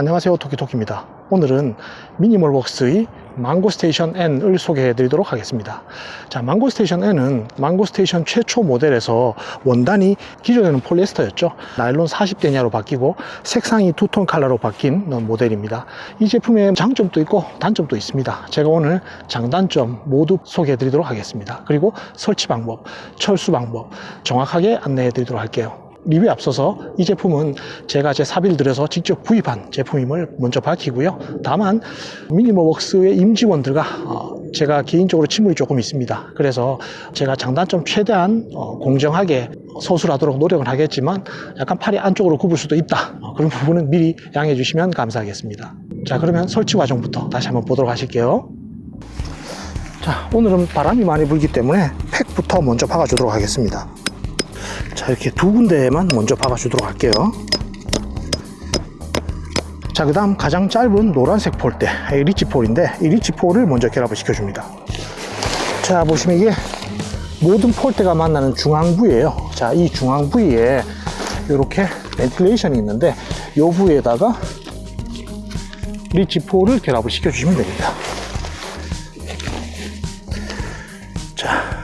안녕하세요 토끼토끼입니다. 오늘은 미니멀웍스의 망고스테이션 N을 소개해 드리도록 하겠습니다. 자 망고스테이션 N은 망고스테이션 최초 모델에서 원단이 기존에는 폴리에스터였죠. 나일론 40대냐로 바뀌고 색상이 투톤 컬러로 바뀐 모델입니다. 이 제품의 장점도 있고 단점도 있습니다. 제가 오늘 장단점 모두 소개해 드리도록 하겠습니다. 그리고 설치 방법 철수 방법 정확하게 안내해 드리도록 할게요 리뷰에 앞서서 이 제품은 제가 제 사비를 들여서 직접 구입한 제품임을 먼저 밝히고요. 다만 미니머웍스의 임직원들과 어, 제가 개인적으로 친분이 조금 있습니다. 그래서 제가 장단점 최대한 어, 공정하게 서술하도록 노력은 하겠지만 약간 팔이 안쪽으로 굽을 수도 있다. 어, 그런 부분은 미리 양해해 주시면 감사하겠습니다. 자 그러면 설치 과정부터 다시 한번 보도록 하실게요. 자 오늘은 바람이 많이 불기 때문에 팩부터 먼저 박아주도록 하겠습니다. 자 이렇게 두 군데에만 먼저 박아주도록 할게요. 자 그 다음 가장 짧은 노란색 폴대 이 리치 폴인데 이 리치 폴을 먼저 결합을 시켜줍니다. 자 보시면 이게 모든 폴대가 만나는 중앙 부위에요. 자 이 중앙 부위에 이렇게 벤틸레이션이 있는데 이 부위에다가 리치 폴을 결합을 시켜주시면 됩니다. 자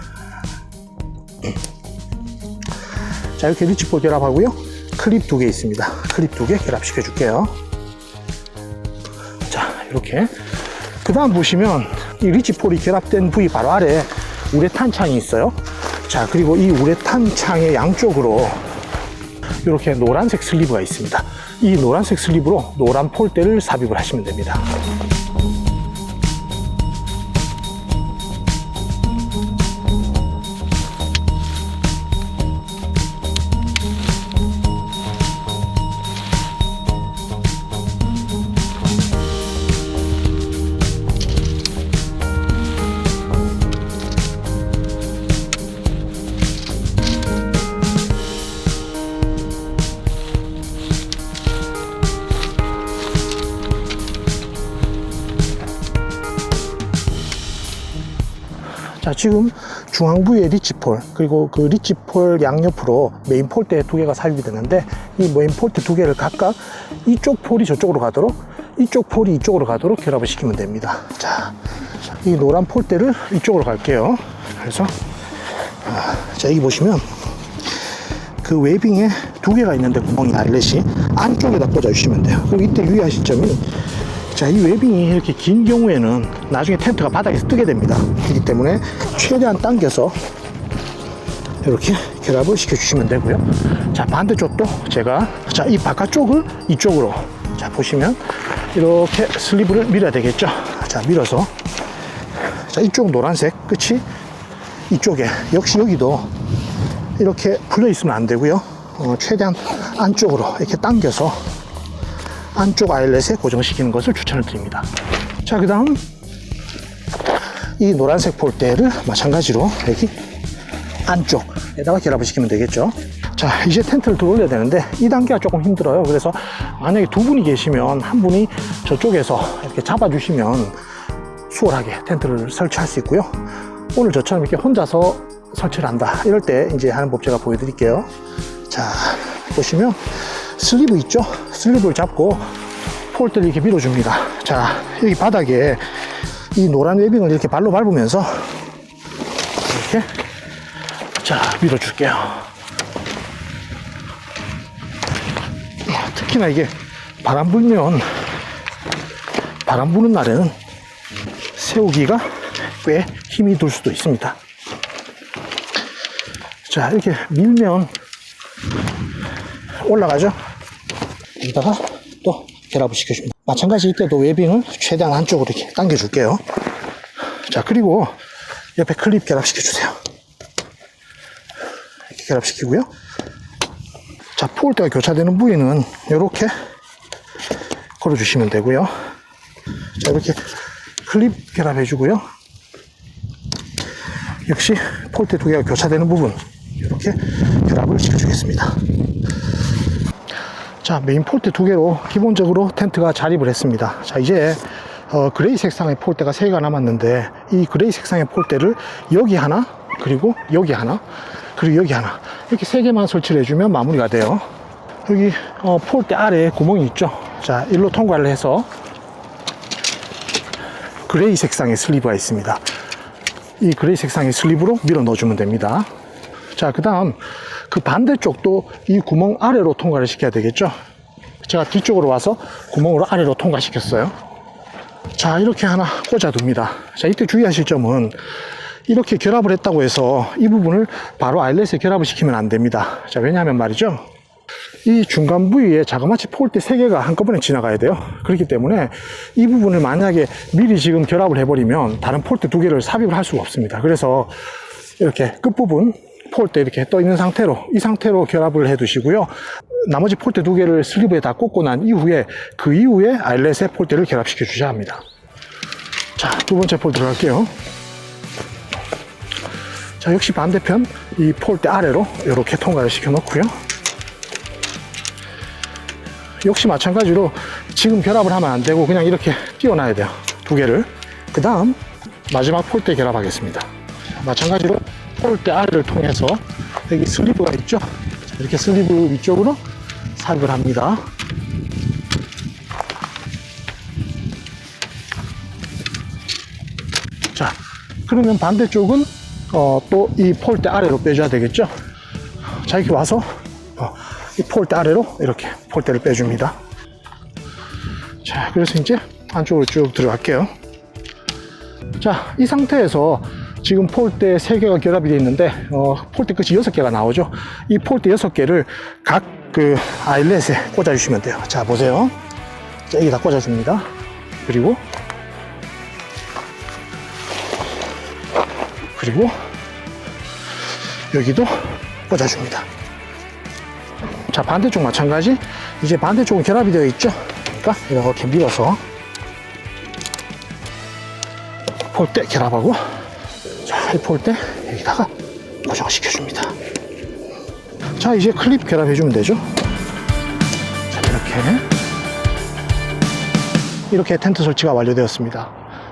자 이렇게 리치폴 결합하고요. 클립 두 개 있습니다. 클립 두 개 결합시켜 줄게요. 자 이렇게. 그 다음 보시면 이 리치폴이 결합된 부위 바로 아래 우레탄 창이 있어요. 자 그리고 이 우레탄 창의 양쪽으로 이렇게 노란색 슬리브가 있습니다. 이 노란색 슬리브로 노란 폴대를 삽입을 하시면 됩니다 지금 중앙부에 리치폴 그리고 그 리치폴 양옆으로 메인 폴대 두 개가 삽입이 되는데 이 메인 폴대 두 개를 각각 이쪽 폴이 저쪽으로 가도록 이쪽 폴이 이쪽으로 가도록 결합을 시키면 됩니다. 자 이 노란 폴대를 이쪽으로 갈게요. 그래서 아, 자 여기 보시면 그 웨빙에 두 개가 있는데 구멍이 아일렛이 안쪽에다 꽂아 주시면 돼요. 그리고 이때 유의하실 점이 자, 이 웨빙이 이렇게 긴 경우에는 나중에 텐트가 바닥에서 뜨게 됩니다. 그렇기 때문에 최대한 당겨서 이렇게 결합을 시켜주시면 되고요. 자, 반대쪽도 제가 자, 이 바깥쪽을 이쪽으로 자, 보시면 이렇게 슬리브를 밀어야 되겠죠. 자, 밀어서 자, 이쪽 노란색 끝이 이쪽에 역시 여기도 이렇게 풀려 있으면 안 되고요. 어, 최대한 안쪽으로 이렇게 당겨서 안쪽 아일렛에 고정시키는 것을 추천을 드립니다. 자, 그 다음 이 노란색 폴대를 마찬가지로 여기 안쪽에다가 결합을 시키면 되겠죠. 자, 이제 텐트를 들어올려야 되는데 이 단계가 조금 힘들어요. 그래서 만약에 두 분이 계시면 한 분이 저쪽에서 이렇게 잡아주시면 수월하게 텐트를 설치할 수 있고요. 오늘 저처럼 이렇게 혼자서 설치를 한다. 이럴 때 이제 하는 법 제가 보여드릴게요. 자, 보시면 슬리브 있죠? 슬리브를 잡고 폴대를 이렇게 밀어줍니다. 자, 여기 바닥에 이 노란 웨빙을 이렇게 발로 밟으면서 이렇게 자, 밀어줄게요. 특히나 이게 바람 불면 바람 부는 날에는 세우기가 꽤 힘이 들 수도 있습니다. 자, 이렇게 밀면 올라가죠. 여기다가 또 결합을 시켜줍니다. 마찬가지 이때도 웨빙을 최대한 한쪽으로 이렇게 당겨줄게요. 자, 그리고 옆에 클립 결합시켜주세요. 이렇게 결합시키고요. 자, 폴대가 교차되는 부위는 이렇게 걸어주시면 되고요. 자, 이렇게 클립 결합해주고요. 역시 폴대 두 개가 교차되는 부분 이렇게 결합을 시켜주겠습니다. 자, 메인 폴대 두 개로 기본적으로 텐트가 자립을 했습니다. 자, 이제 어, 그레이 색상의 폴대가 세 개가 남았는데 이 그레이 색상의 폴대를 여기 하나 그리고 여기 하나 그리고 여기 하나 이렇게 세 개만 설치를 해주면 마무리가 돼요. 여기 어, 폴대 아래에 구멍이 있죠. 자, 일로 통과를 해서 그레이 색상의 슬리브가 있습니다. 이 그레이 색상의 슬리브로 밀어 넣어주면 됩니다. 자, 그 다음 그 반대쪽도 이 구멍 아래로 통과를 시켜야 되겠죠. 제가 뒤쪽으로 와서 구멍으로 아래로 통과시켰어요. 자, 이렇게 하나 꽂아둡니다. 자, 이때 주의하실 점은 이렇게 결합을 했다고 해서 이 부분을 바로 아일렛에 결합을 시키면 안 됩니다. 자, 왜냐하면 말이죠. 이 중간 부위에 자그마치 폴대 3개가 한꺼번에 지나가야 돼요. 그렇기 때문에 이 부분을 만약에 미리 지금 결합을 해버리면 다른 폴대 두 개를 삽입을 할 수가 없습니다. 그래서 이렇게 끝부분 폴대 이렇게 떠 있는 상태로 이 상태로 결합을 해 두시고요. 나머지 폴대 두 개를 슬리브에 다 꽂고 난 이후에 그 이후에 아일렛에 폴대를 결합시켜 주셔야 합니다. 자, 두 번째 폴 들어갈게요. 자, 역시 반대편 이 폴대 아래로 이렇게 통과를 시켜 놓고요. 역시 마찬가지로 지금 결합을 하면 안 되고 그냥 이렇게 띄워놔야 돼요. 두 개를. 그 다음 마지막 폴대 결합하겠습니다. 마찬가지로 폴대 아래를 통해서 여기 슬리브가 있죠. 자, 이렇게 슬리브 위쪽으로 삽입을 합니다. 자, 그러면 반대쪽은 어, 또 이 폴대 아래로 빼줘야 되겠죠. 자, 이렇게 와서 어, 이 폴대 아래로 이렇게 폴대를 빼줍니다. 자, 그래서 이제 안쪽으로 쭉 들어갈게요. 자, 이 상태에서 지금 폴대 3개가 결합이 되어 있는데, 어, 폴대 끝이 6개가 나오죠. 이 폴대 6개를 각 그 아일렛에 꽂아 주시면 돼요. 자, 보세요. 자, 여기다 꽂아 줍니다. 그리고, 그리고, 여기도 꽂아 줍니다. 자, 반대쪽 마찬가지. 이제 반대쪽은 결합이 되어 있죠. 그러니까 이렇게 밀어서 폴대 결합하고 자, 이 폴대 여기다가 고정을 시켜줍니다. 자, 이제 클립 결합해주면 되죠. 자, 이렇게. 이렇게 텐트 설치가 완료되었습니다.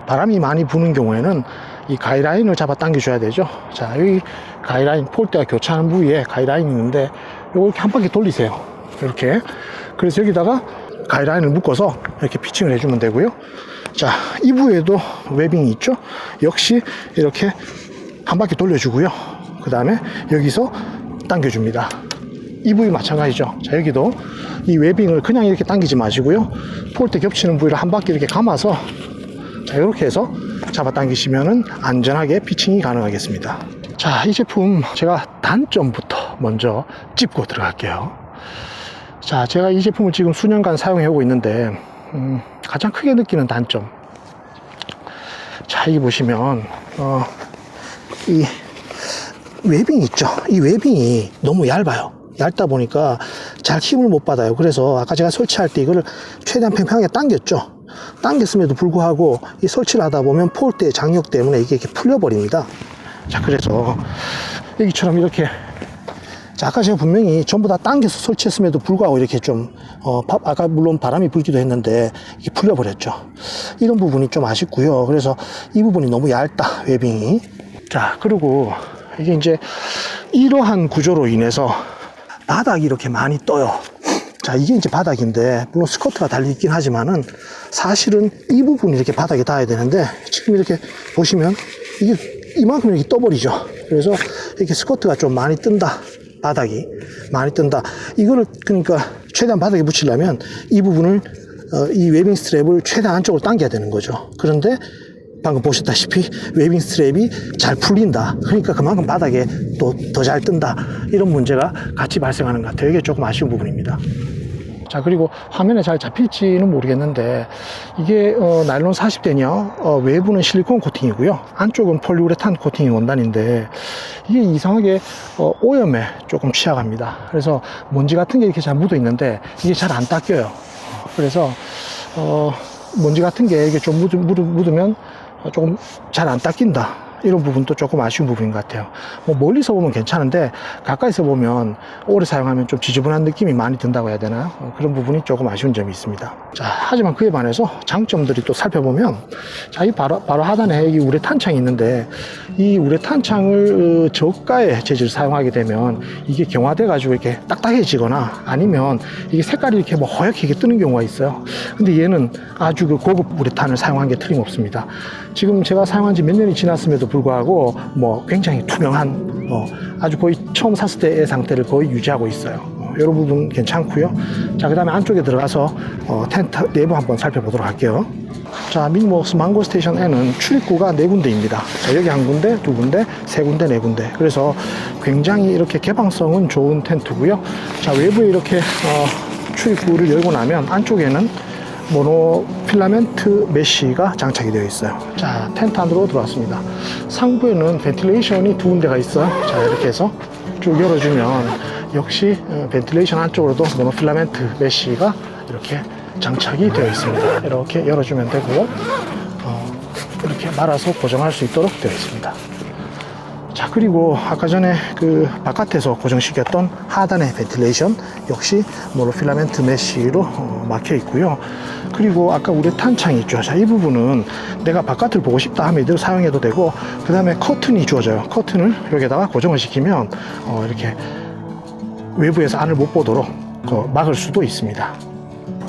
바람이 많이 부는 경우에는 이 가이라인을 잡아 당겨 줘야 되죠. 자, 여기 가이라인, 폴대가 교차하는 부위에 가이라인이 있는데 요거 이렇게 한 바퀴 돌리세요. 이렇게. 그래서 여기다가 가이라인을 묶어서 이렇게 피칭을 해주면 되고요. 자, 이 부위에도 웨빙이 있죠. 역시 이렇게 한 바퀴 돌려주고요. 그 다음에 여기서 당겨줍니다. 이 부위 마찬가지죠. 자, 여기도 이 웨빙을 그냥 이렇게 당기지 마시고요. 폴대 겹치는 부위를 한 바퀴 이렇게 감아서 자, 이렇게 해서 잡아 당기시면은 안전하게 피칭이 가능하겠습니다. 자, 이 제품 제가 단점부터 먼저 짚고 들어갈게요. 자, 제가 이 제품을 지금 수년간 사용해 오고 있는데, 음, 가장 크게 느끼는 단점. 자, 여기 보시면, 어, 이 웨빙 있죠? 이 웨빙이 너무 얇아요. 얇다 보니까 잘 힘을 못 받아요. 그래서 아까 제가 설치할 때 이거를 최대한 팽팽하게 당겼죠. 당겼음에도 불구하고 이 설치를 하다 보면 폴대 장력 때문에 이게 이렇게 풀려버립니다. 자, 그래서 여기처럼 이렇게 자, 아까 제가 분명히 전부 다 당겨서 설치했음에도 불구하고 이렇게 좀, 어, 바- 아까 물론 바람이 불기도 했는데, 이게 풀려버렸죠. 이런 부분이 좀 아쉽고요. 그래서 이 부분이 너무 얇다, 웨빙이. 자, 그리고 이게 이제 이러한 구조로 인해서 바닥이 이렇게 많이 떠요. 자, 이게 이제 바닥인데, 물론 스커트가 달려있긴 하지만은, 사실은 이 부분이 이렇게 바닥에 닿아야 되는데, 지금 이렇게 보시면, 이게 이만큼 이렇게 떠버리죠. 그래서 이렇게 스커트가 좀 많이 뜬다. 바닥이 많이 뜬다. 이거를 그러니까 최대한 바닥에 붙이려면 이 부분을 어, 이 웨빙 스트랩을 최대한 안쪽으로 당겨야 되는 거죠. 그런데 방금 보셨다시피 웨빙 스트랩이 잘 풀린다. 그러니까 그만큼 바닥에 또 더 잘 뜬다. 이런 문제가 같이 발생하는 것 같아요. 이게 조금 아쉬운 부분입니다. 자 그리고 화면에 잘 잡힐지는 모르겠는데 이게 어, 나일론 40대냐 어, 외부는 실리콘 코팅이고요 안쪽은 폴리우레탄 코팅이 원단인데 이게 이상하게 어, 오염에 조금 취약합니다 그래서 먼지 같은 게 이렇게 잘 묻어 있는데 이게 잘 안 닦여요 어, 그래서 어, 먼지 같은 게 이게 좀 묻으, 묻으, 묻으면 어, 조금 잘 안 닦인다 이런 부분도 조금 아쉬운 부분인 것 같아요. 뭐 멀리서 보면 괜찮은데 가까이서 보면 오래 사용하면 좀 지저분한 느낌이 많이 든다고 해야 되나 어, 그런 부분이 조금 아쉬운 점이 있습니다. 자 하지만 그에 반해서 장점들이 또 살펴보면 자 이 바로 바로 하단에 이 우레탄 창이 있는데 이 우레탄 창을 어, 저가의 재질을 사용하게 되면 이게 경화돼 가지고 이렇게 딱딱해지거나 아니면 이게 색깔이 이렇게 뭐 허옇게 뜨는 경우가 있어요. 근데 얘는 아주 그 고급 우레탄을 사용한 게 틀림없습니다. 지금 제가 사용한 지 몇 년이 지났음에도 불구하고 뭐 굉장히 투명한 어, 아주 거의 처음 샀을 때의 상태를 거의 유지하고 있어요. 어, 이런 부분 괜찮고요. 자, 그 다음에 안쪽에 들어가서 어, 텐트 내부 한번 살펴보도록 할게요. 자, 미니모스 망고 스테이션에는 출입구가 네 군데입니다. 자, 여기 한 군데, 두 군데, 세 군데, 네 군데. 그래서 굉장히 이렇게 개방성은 좋은 텐트고요. 자, 외부에 이렇게 어, 출입구를 열고 나면 안쪽에는 모노 필라멘트 메쉬가 장착이 되어 있어요. 자, 텐트 안으로 들어왔습니다. 상부에는 벤틸레이션이 두 군데가 있어요. 자, 이렇게 해서 쭉 열어주면 역시 어, 벤틸레이션 안쪽으로도 모노 필라멘트 메쉬가 이렇게 장착이 되어 있습니다. 이렇게 열어주면 되고 어, 이렇게 말아서 고정할 수 있도록 되어 있습니다. 자 그리고 아까 전에 그 바깥에서 고정시켰던 하단의 벤틸레이션 역시 모노필라멘트 메쉬로 어, 막혀 있고요. 그리고 아까 우레탄 창이 있죠 자 이 부분은 내가 바깥을 보고 싶다 하면 이대로 사용해도 되고 그 다음에 커튼이 주어져요. 커튼을 여기다가 고정을 시키면 어, 이렇게 외부에서 안을 못 보도록 그 막을 수도 있습니다.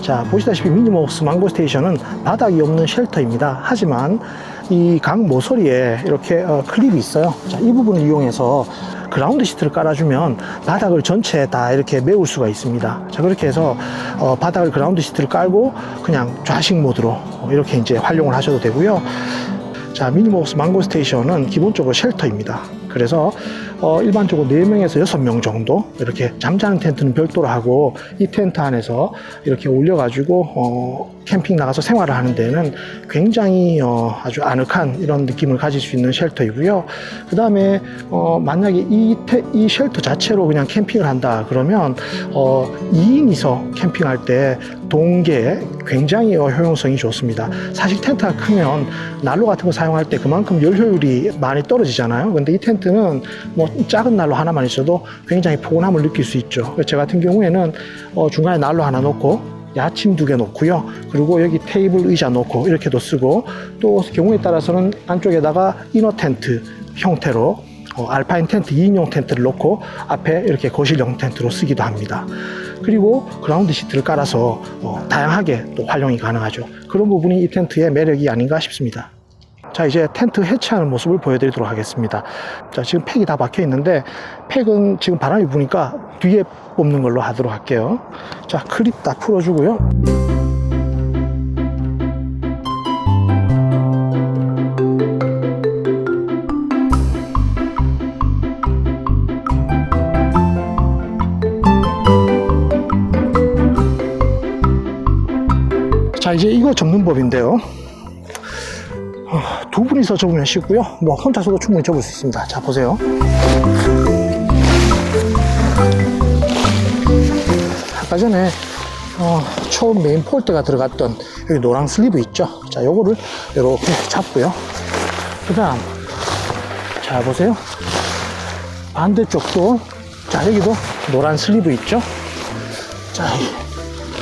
자 보시다시피 미니모스 망고 스테이션은 바닥이 없는 쉘터입니다. 하지만 이강 모서리에 이렇게 어, 클립이 있어요. 자, 이 부분을 이용해서 그라운드 시트를 깔아주면 바닥을 전체 다 이렇게 메울 수가 있습니다. 자 그렇게 해서 어, 바닥을 그라운드 시트를 깔고 그냥 좌식 모드로 어, 이렇게 이제 활용을 하셔도 되고요. 자, 미니모스 망고 스테이션은 기본적으로 쉘터입니다. 그래서 어, 일반적으로 4명에서 6명 정도 이렇게 잠자는 텐트는 별도로 하고 이 텐트 안에서 이렇게 올려가지고 어, 캠핑 나가서 생활을 하는 데는 굉장히 어, 아주 아늑한 이런 느낌을 가질 수 있는 쉘터이고요. 그 다음에 어, 만약에 이, 테, 이 쉘터 자체로 그냥 캠핑을 한다 그러면 어, 2인이서 캠핑할 때 동계에 굉장히 어, 효용성이 좋습니다. 사실 텐트가 크면 난로 같은 거 사용할 때 그만큼 열 효율이 많이 떨어지잖아요. 근데 이 텐트는 뭐 작은 난로 하나만 있어도 굉장히 포근함을 느낄 수 있죠. 저 같은 경우에는 어, 중간에 난로 하나 놓고 야침 두 개 놓고요. 그리고 여기 테이블 의자 놓고 이렇게도 쓰고 또 경우에 따라서는 안쪽에다가 이너 텐트 형태로 어, 알파인 텐트 2인용 텐트를 놓고 앞에 이렇게 거실형 텐트로 쓰기도 합니다. 그리고 그라운드 시트를 깔아서 어, 다양하게 또 활용이 가능하죠. 그런 부분이 이 텐트의 매력이 아닌가 싶습니다. 자 이제 텐트 해체하는 모습을 보여드리도록 하겠습니다. 자 지금 팩이 다 박혀 있는데 팩은 지금 바람이 부니까 뒤에 뽑는 걸로 하도록 할게요. 자 클립 다 풀어주고요. 자 이제 이거 접는 법인데요. 어, 두 분이서 접으면 쉽고요. 뭐 혼자서도 충분히 접을 수 있습니다. 자 보세요. 아까 전에 어, 처음 메인 폴대가 들어갔던 여기 노랑 슬리브 있죠. 자 요거를 이렇게 잡고요. 그 다음 자 보세요. 반대쪽도 자 여기도 노란 슬리브 있죠. 자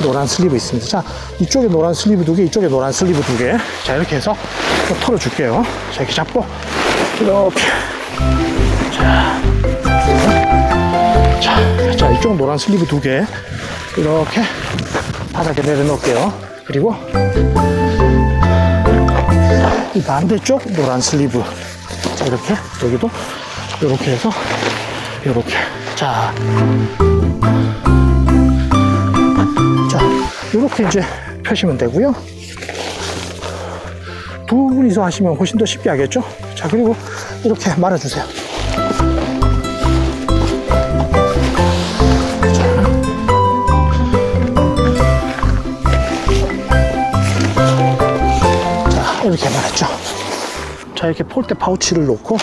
노란 슬리브 있습니다. 자, 이쪽에 노란 슬리브 두 개, 이쪽에 노란 슬리브 두 개. 자, 이렇게 해서 좀 털어줄게요. 자, 이렇게 잡고, 이렇게. 자, 자, 자, 이쪽 노란 슬리브 두 개. 이렇게 바닥에 내려놓을게요. 그리고 이 반대쪽 노란 슬리브. 자, 이렇게, 여기도 이렇게 해서, 이렇게. 자, 자, 이렇게 이제 펴시면 되고요. 두 분이서 하시면 훨씬 더 쉽게 하겠죠? 자, 그리고 이렇게 말아주세요. 자, 이렇게 말았죠. 자, 이렇게 폴대 파우치를 놓고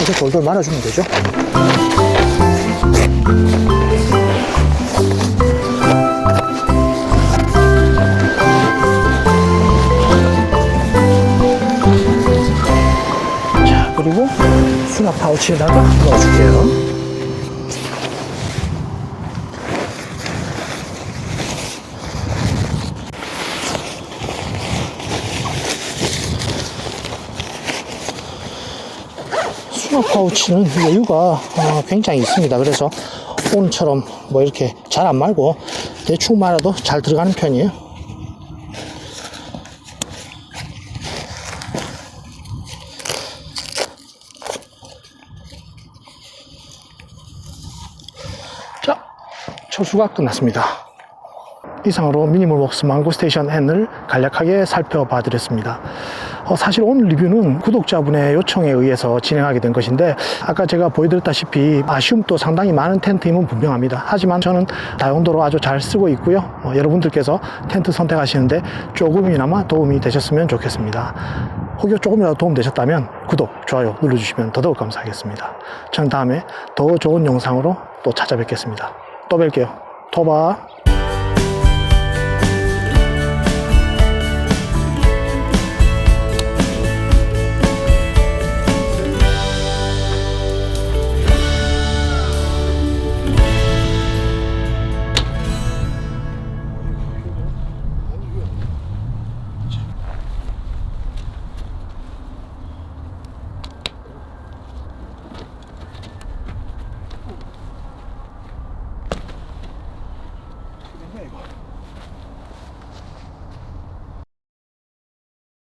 이렇게 돌돌 말아주면 되죠. 파우치에다가 넣어줄게요. 수납 파우치는 여유가 어, 굉장히 있습니다. 그래서 오늘처럼 뭐 이렇게 잘 안 말고 대충 말아도 잘 들어가는 편이에요. 자, 초수가 끝났습니다. 이상으로 미니멀웍스 망고 스테이션 N을 간략하게 살펴봐 드렸습니다. 어, 사실 오늘 리뷰는 구독자분의 요청에 의해서 진행하게 된 것인데 아까 제가 보여드렸다시피 아쉬움도 상당히 많은 텐트임은 분명합니다. 하지만 저는 다용도로 아주 잘 쓰고 있고요. 어, 여러분들께서 텐트 선택하시는데 조금이나마 도움이 되셨으면 좋겠습니다. 혹여 조금이라도 도움 되셨다면 구독, 좋아요 눌러주시면 더더욱 감사하겠습니다. 저는 다음에 더 좋은 영상으로 또 찾아뵙겠습니다. 또 뵐게요. 토바.